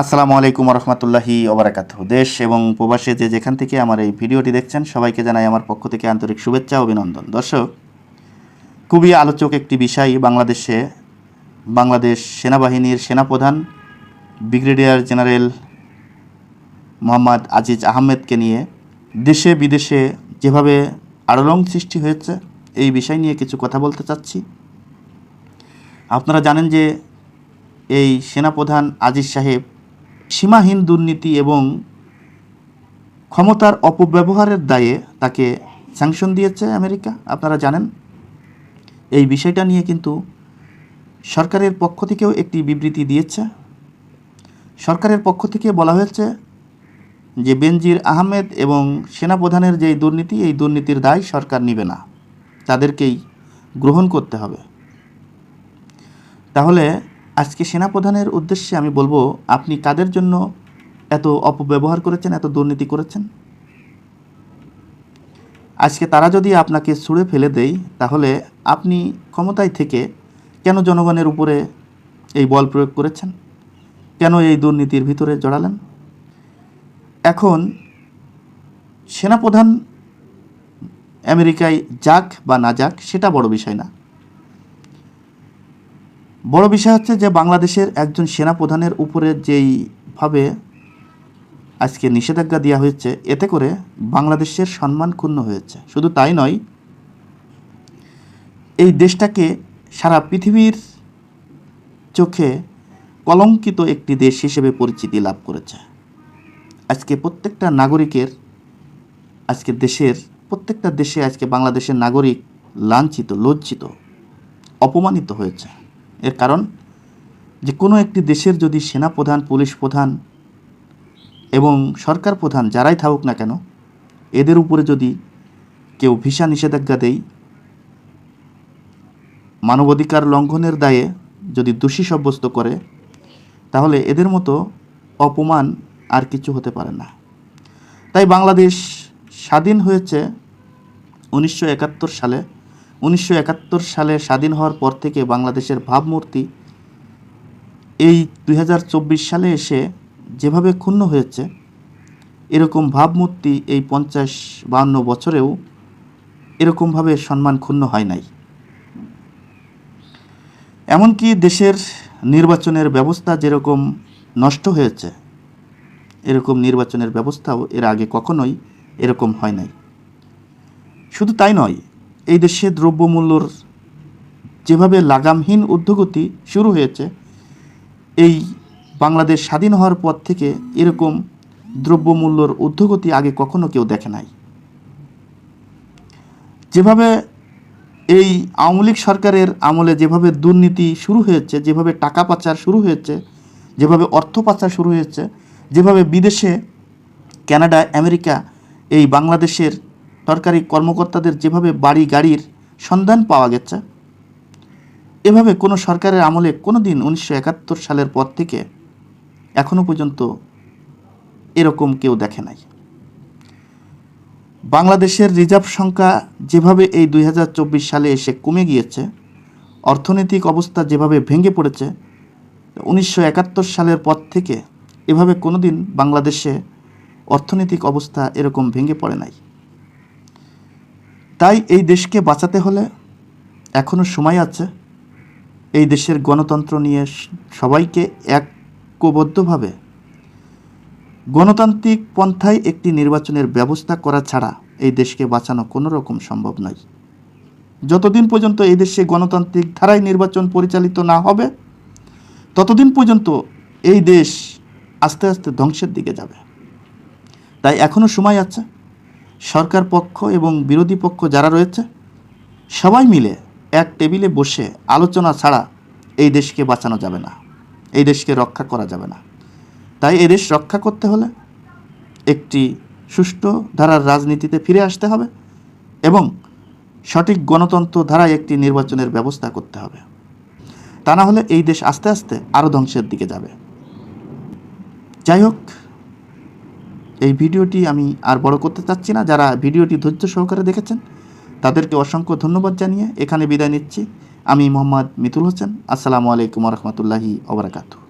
আসসালামু আলাইকুম রহমতুল্লাহি ওবরাকাত দেশ এবং প্রবাসে যে যেখান থেকে আমার এই ভিডিওটি দেখছেন, সবাইকে জানাই আমার পক্ষ থেকে আন্তরিক শুভেচ্ছা অভিনন্দন। দর্শক, খুবই আলোচক একটি বিষয়, বাংলাদেশে বাংলাদেশ সেনাবাহিনীর সেনাপ্রধান ব্রিগেডিয়ার জেনারেল মোহাম্মদ আজিজ আহমেদকে নিয়ে দেশে বিদেশে যেভাবে আলোড়ন সৃষ্টি হয়েছে, এই বিষয় নিয়ে কিছু কথা বলতে চাচ্ছি। আপনারা জানেন যে এই সেনাপ্রধান আজিজ সাহেব সীমাহীন দুর্নীতি এবং ক্ষমতার অপব্যবহারের দায়ে তাকে স্যাংশন দিয়েছে আমেরিকা। আপনারা জানেন, এই বিষয়টা নিয়ে কিন্তু সরকারের পক্ষ থেকেও একটি বিবৃতি দিয়েছে। সরকারের পক্ষ থেকে বলা হয়েছে যে বেনজির আহমেদ এবং সেনাপ্রধানের যে দুর্নীতি, এই দুর্নীতির দায় সরকার নেবে না। তাদেরকেই গ্রহণ করতে হবে। তাহলে আজকে সেনাপ্রধানের উদ্দেশ্যে আমি বলব, আপনি কাদের জন্য এত অপব্যবহার করেছেন, এত দুর্নীতি করেছেন? আজকে তারা যদি আপনাকে ছুঁড়ে ফেলে দেয়, তাহলে আপনি ক্ষমতায় থেকে কেন জনগণের উপরে এই বল প্রয়োগ করেছেন? কেন এই দুর্নীতির ভিতরে জড়ালেন? এখন সেনাপ্রধান আমেরিকায় যাক বা না যাক, সেটা বড় বিষয় না। বড় বিষয় হচ্ছে যে বাংলাদেশের একজন সেনাপ্রধানের উপরে যেইভাবে আজকে নিষেধাজ্ঞা দেওয়া হয়েছে, এতে করে বাংলাদেশের সম্মান ক্ষুণ্ণ হয়েছে। শুধু তাই নয়, এই দেশটাকে সারা পৃথিবীর চোখে কলঙ্কিত একটি দেশ হিসেবে পরিচিতি লাভ করেছে। আজকে প্রত্যেকটা নাগরিকের, আজকে দেশের, প্রত্যেকটা দেশে আজকে বাংলাদেশের নাগরিক লাঞ্ছিত, লজ্জিত, অপমানিত হয়েছে। এর কারণ যে কোনো একটি দেশের যদি সেনাপ্রধান পুলিশ প্রধান এবং সরকার প্রধান যারাই থাকুক না কেন, এদের উপরে যদি কেউ ভিসা নিষেধাজ্ঞা দেয়, মানবাধিকার লঙ্ঘনের দায়ে যদি দোষী সাব্যস্ত করে, তাহলে এদের মতো অপমান আর কিছু হতে পারে না। তাই বাংলাদেশ স্বাধীন হয়েছে উনিশশো একাত্তর সালে। উনিশশো একাত্তর সালে স্বাধীন হওয়ার পর থেকে বাংলাদেশের ভাবমূর্তি এই দু হাজার চব্বিশ সালে এসে যেভাবে ক্ষুণ্ণ হয়েছে, এরকম ভাবমূর্তি এই পঞ্চাশ বাহান্ন বছরেও এরকমভাবে সম্মান ক্ষুণ্ণ হয় নাই। এমনকি দেশের নির্বাচনের ব্যবস্থা যেরকম নষ্ট হয়েছে, এরকম নির্বাচনের ব্যবস্থাও এর আগে কখনোই এরকম হয় নাই। শুধু তাই নয় এই দেশে দ্রব্যমূল্যর যেভাবে লাগামহীন ঊর্ধ্বগতি শুরু হয়েছে, এই বাংলাদেশ স্বাধীন হওয়ার পর থেকে এরকম দ্রব্যমূল্যর ঊর্ধ্বগতি আগে কখনো কেউ দেখে নাই। যেভাবে এই আওয়ামী লীগ সরকারের আমলে যেভাবে দুর্নীতি শুরু হয়েছে, যেভাবে টাকা পাচার শুরু হয়েছে, যেভাবে অর্থ পাচার শুরু হয়েছে, যেভাবে বিদেশে কানাডা আমেরিকা এই বাংলাদেশের সরকারি কর্মকর্তাদের যেভাবে বাড়ি গাড়ির সন্ধান পাওয়া গেছে, এভাবে কোনো সরকারের আমলে কোনো দিন উনিশশো একাত্তর সালের পর থেকে এখনও পর্যন্ত এরকম কেউ দেখে নাই। বাংলাদেশের রিজার্ভ সংখ্যা যেভাবে এই দুই হাজার চব্বিশ সালে এসে কমে গিয়েছে, অর্থনৈতিক অবস্থা যেভাবে ভেঙে পড়েছে, উনিশশো একাত্তর সালের পর থেকে এভাবে কোনো দিন বাংলাদেশে অর্থনৈতিক অবস্থা এরকম ভেঙে পড়ে নাই। তাই এই দেশকে বাঁচাতে হলে এখনও সময় আছে এই দেশের গণতন্ত্র নিয়ে সবাইকে ঐক্যবদ্ধভাবে গণতান্ত্রিক পন্থায় একটি নির্বাচনের ব্যবস্থা করা ছাড়া এই দেশকে বাঁচানো কোনো রকম সম্ভব নয়। যতদিন পর্যন্ত এই দেশে গণতান্ত্রিক ধারায় নির্বাচন পরিচালিত না হবে, ততদিন পর্যন্ত এই দেশ আস্তে আস্তে ধ্বংসের দিকে যাবে। তাই এখনও সময় আছে সরকার পক্ষ এবং বিরোধী পক্ষ যারা রয়েছে, সবাই মিলে এক টেবিলে বসে আলোচনা ছাড়া এই দেশকে বাঁচানো যাবে না, এই দেশকে রক্ষা করা যাবে না। তাই এই দেশ রক্ষা করতে হলে একটি সুষ্ঠু ধারার রাজনীতিতে ফিরে আসতে হবে এবং সঠিক গণতন্ত্র ধারায় একটি নির্বাচনের ব্যবস্থা করতে হবে। তা না হলে এই দেশ আস্তে আস্তে আরও ধ্বংসের দিকে যাবে। যাই হোক এই ভিডিওটি আমি আর বড় করতে চাচ্ছি না। যারা ভিডিওটি ধৈর্য সহকারে দেখেছেন, তাদেরকে অসংখ্য ধন্যবাদ জানিয়ে এখানে বিদায় নিচ্ছি। আমি মোহাম্মদ মিতুল হোসেন। আসসালামু আলাইকুম রহমতুল্লাহি ওবরাকাতু